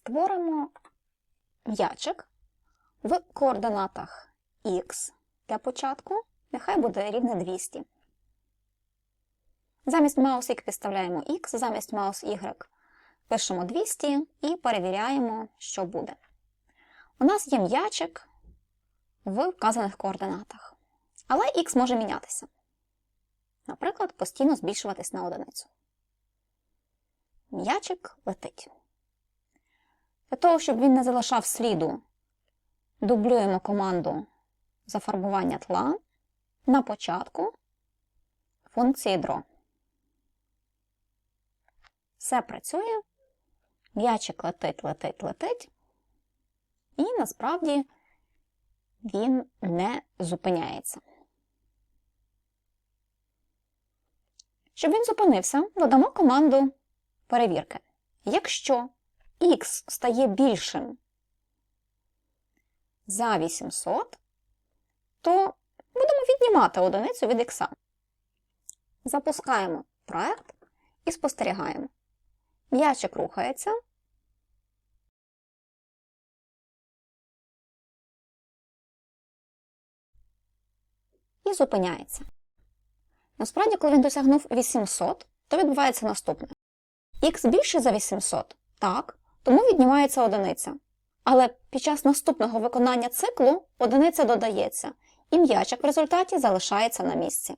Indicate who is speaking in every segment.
Speaker 1: Створимо м'ячик в координатах х для початку. Нехай буде рівне 200. Замість mouse x підставляємо x, замість mouse y пишемо 200 і перевіряємо, що буде. У нас є м'ячик в вказаних координатах. Але x може мінятися. Наприклад, постійно збільшуватись на одиницю. М'ячик летить. Для того, щоб він не залишав сліду, дублюємо команду зафарбування тла на початку функції draw. Все працює, м'ячик летить, летить, летить, і насправді він не зупиняється. Щоб він зупинився, додамо команду перевірки. Якщо х стає більшим за 800, то будемо віднімати одиницю від х. Запускаємо проект і спостерігаємо. М'ячик рухається. І зупиняється. Насправді, коли він досягнув 800, то відбувається наступне. Х більше за 800, так, тому віднімається одиниця. Але під час наступного виконання циклу одиниця додається, і м'ячик в результаті залишається на місці.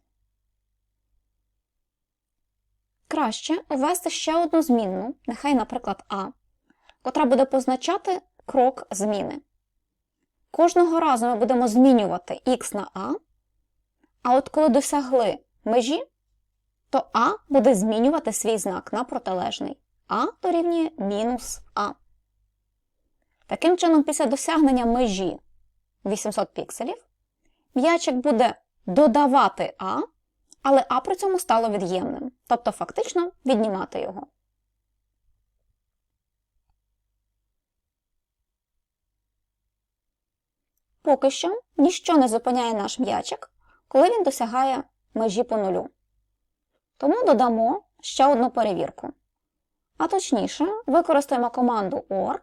Speaker 1: Краще ввести ще одну змінну, нехай, наприклад, А, котра буде позначати крок зміни. Кожного разу ми будемо змінювати х на А, а от коли досягли межі, то А буде змінювати свій знак на протилежний. А дорівнює мінус А. Таким чином, після досягнення межі 800 пікселів, м'ячик буде додавати А, але А при цьому стало від'ємним, тобто фактично віднімати його. Поки що ніщо не зупиняє наш м'ячик, коли він досягає межі по нулю. Тому додамо ще одну перевірку. А точніше, використаємо команду OR,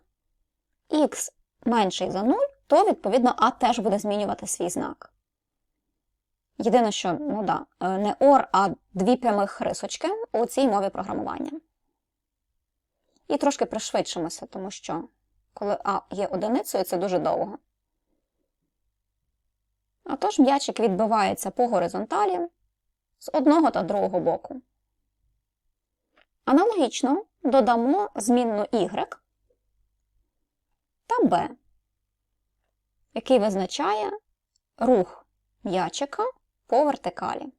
Speaker 1: x менший за 0, то, відповідно, А теж буде змінювати свій знак. Єдине, що, ну да, не OR, а дві прямих рисочки у цій мові програмування. І трошки пришвидшимося, тому що коли А є одиницею, це дуже довго. Отож, м'ячик відбивається по горизонталі з одного та другого боку. Аналогічно додамо змінну y та b, який визначає рух м'ячика по вертикалі.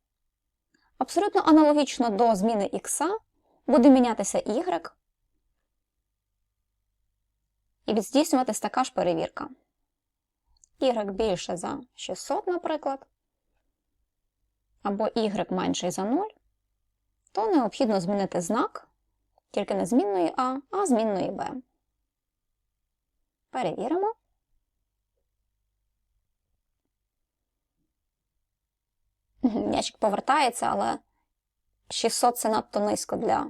Speaker 1: Абсолютно аналогічно до зміни x буде мінятися y і здійснюватись така ж перевірка. y більше за 600, наприклад, або y менший за 0, то необхідно змінити знак тільки не змінної А, а змінної Б. Перевіримо. М'ячик повертається, але 600 це надто низько для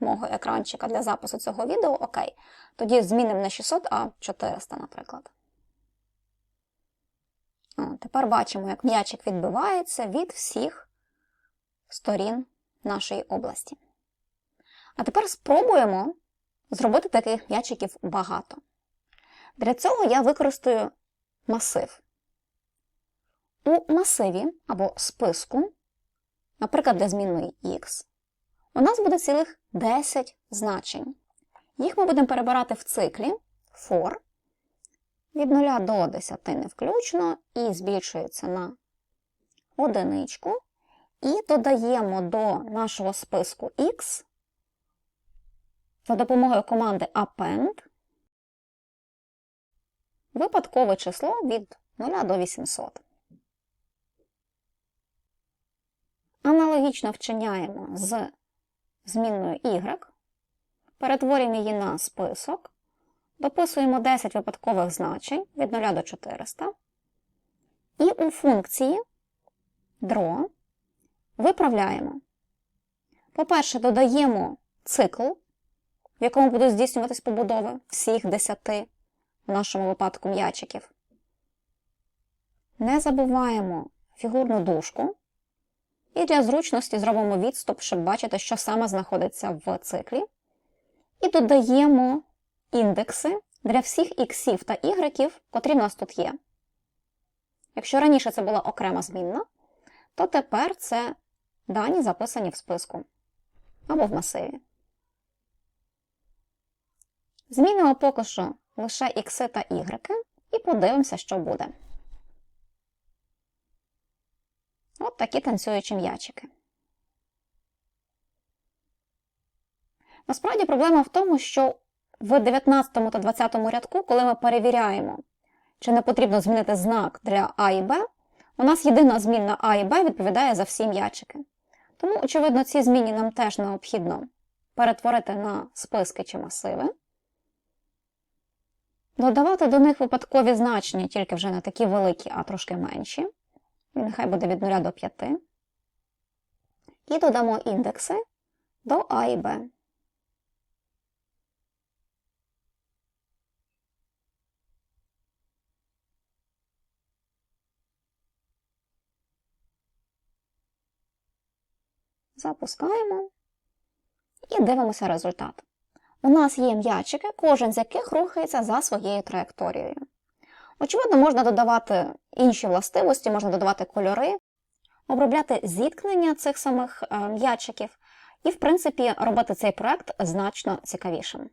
Speaker 1: мого екранчика для запису цього відео. Окей. Тоді змінимо не 600, а 400, наприклад. О, тепер бачимо, як м'ячик відбивається від всіх сторін нашої області. А тепер спробуємо зробити таких м'ячиків багато. Для цього я використаю масив. У масиві або списку, наприклад, для змінної x, у нас буде цілих 10 значень. Їх ми будемо перебирати в циклі for від 0 до 10 не включно, і збільшується на одиничку. І додаємо до нашого списку x за допомогою команди append випадкове число від 0 до 800. Аналогічно вчиняємо з змінною y, перетворюємо її на список, дописуємо 10 випадкових значень від 0 до 400, і у функції draw виправляємо. По-перше, додаємо цикл в якому будуть здійснюватись побудови всіх десяти, в нашому випадку м'ячиків. Не забуваємо фігурну дужку. І для зручності зробимо відступ, щоб бачити, що саме знаходиться в циклі. І додаємо індекси для всіх іксів та ігреків, котрі в нас тут є. Якщо раніше це була окрема змінна, то тепер це дані записані в списку або в масиві. Змінимо поки що лише ікси та ігреки і подивимося, що буде. От такі танцюючі м'ячики. Насправді проблема в тому, що в 19 та 20 рядку, коли ми перевіряємо, чи не потрібно змінити знак для А і Б, у нас єдина змінна А і Б відповідає за всі м'ячики. Тому, очевидно, ці зміни нам теж необхідно перетворити на списки чи масиви. Додавати до них випадкові значення, тільки вже не такі великі, а трошки менші. І нехай буде від 0 до 5. І додамо індекси до А і Б. Запускаємо і дивимося результат. У нас є м'ячики, кожен з яких рухається за своєю траєкторією. Очевидно, можна додавати інші властивості, можна додавати кольори, обробляти зіткнення цих самих е, м'ячиків і, в принципі, робити цей проект значно цікавішим.